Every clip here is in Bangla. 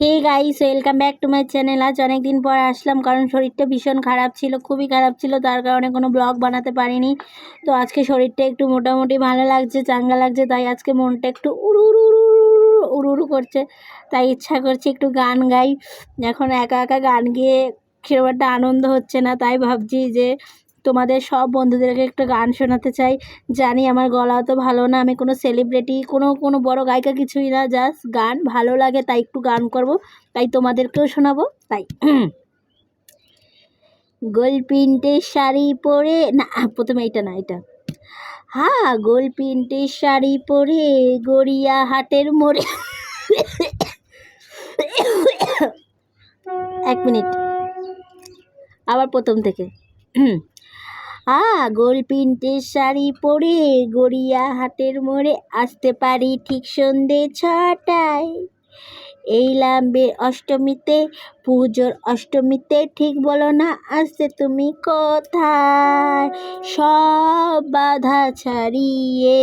Hey guys welcome back to my channel আজ অনেক দিন পর আসলাম, কারণ শরীরটা ভীষণ খারাপ ছিল, খুবই খারাপ ছিল, তার কারণে কোনো ব্লগ বানাতে পারিনি। তো আজকে শরীরটা একটু মোটামুটি ভালো লাগছে, চাঙ্গা লাগছে, তাই আজকে মনটা একটু উড়ু উড়ু উড়ু উড়ু করছে। তাই ইচ্ছা করছে একটু গান গাই। এখন একা একা গান গেয়ে একটা আনন্দ হচ্ছে না, তাই ভাবছি যে তোমাদের সব বন্ধুদেরকে একটু গান শোনাতে চাই। জানি আমার গলা তো ভালো না, আমি কোনো সেলিব্রিটি কোনো কোনো বড় গায়িকা কিছুই না জাস্ট গান ভালো লাগে, তাই একটু গান করব, তাই তোমাদেরকেও শোনাবো, তাই। গোল প্রিন্টের শাড়ি পরে, না, প্রথমে এইটা না এটা হ্যাঁ গোল প্রিন্টের শাড়ি পরে, গড়িয়া হাটের মোড়ে। এক মিনিট। আবার প্রথম থেকে। আ, গোল প্রিন্টের শাড়ি পরে গড়িয়া হাটের মোড়ে আসতে পারি ঠিক সন্ধে ছটায়। এই লাম্বে অষ্টমীতে, পুজোর অষ্টমীতে ঠিক বলো না, আসতে তুমি কোথায়? সব বাধা ছাড়িয়ে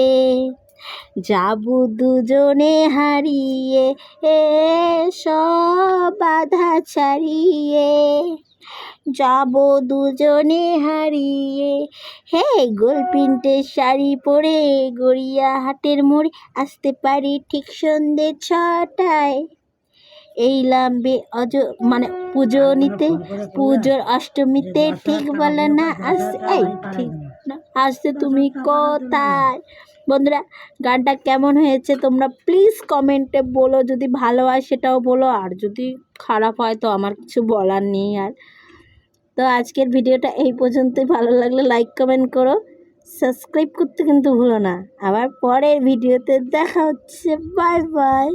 যাব দুজনে হারিয়ে, এ, সব বাধা ছাড়িয়ে যাব দুজনে হারিয়ে। হে গোল প্রিন্টের শাড়ি পরে গড়িয়া হাটের মোড়ে আসতে পারি ঠিক সন্ধে ছটায়। এই লাম্বে অজ মানে পুজো নিতে, পুজোর অষ্টমীতে ঠিক বলে না আস, এই ঠিক না, আসতে তুমি কোথায়? বন্ধুরা, গানটা কেমন হয়েছে তোমরা প্লিজ কমেন্টে বলো, যদি ভালো হয় সেটাও বলো, আর যদি খারাপ হয় তো আমার কিছু বলার নেই আর। তো আজকের ভিডিওটা এই পর্যন্তই। ভালো লাগলে লাইক কমেন্ট করো। সাবস্ক্রাইব করতে কিন্তু ভুলো না। আবার পরের ভিডিওতে দেখা হচ্ছে। Bye bye